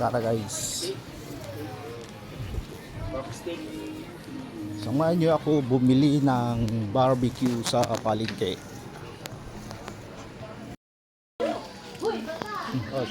Tara guys. Samahan nyo ako bumili ng barbecue sa palengke. Oh,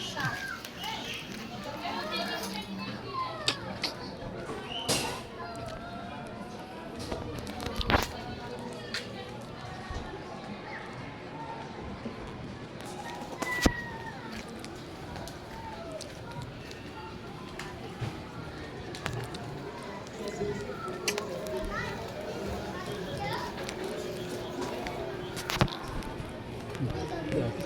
được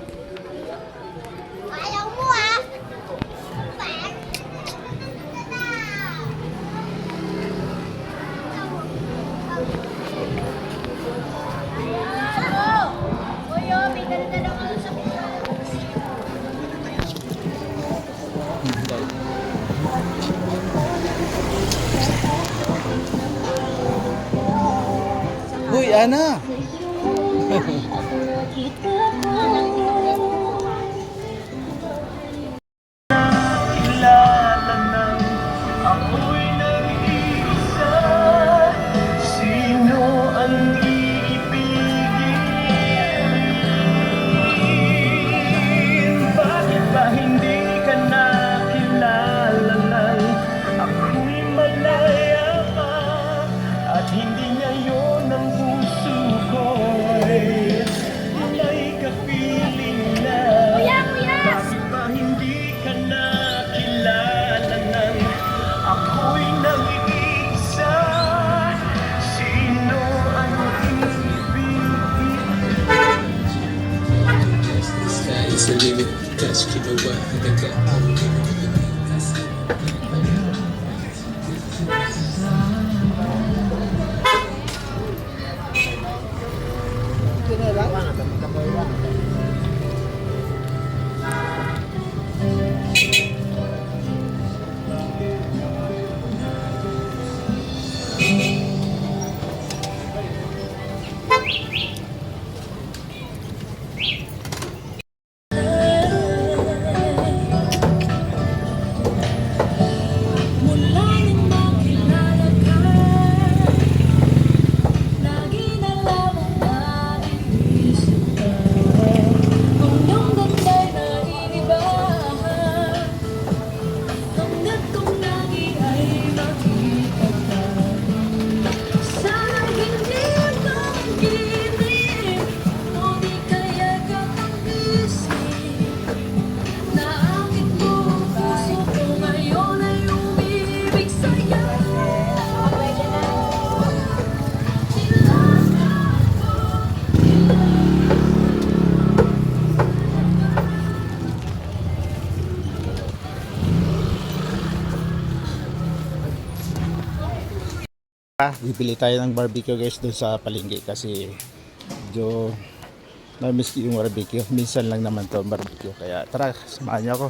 Uy, Ana! Parce qu'il me voit avec un homme. Bibili tayo ng barbecue guys doon sa palengke kasi medyo na-miss yung barbecue. Minsan lang naman to barbecue. Kaya tara, samahan niyo ako.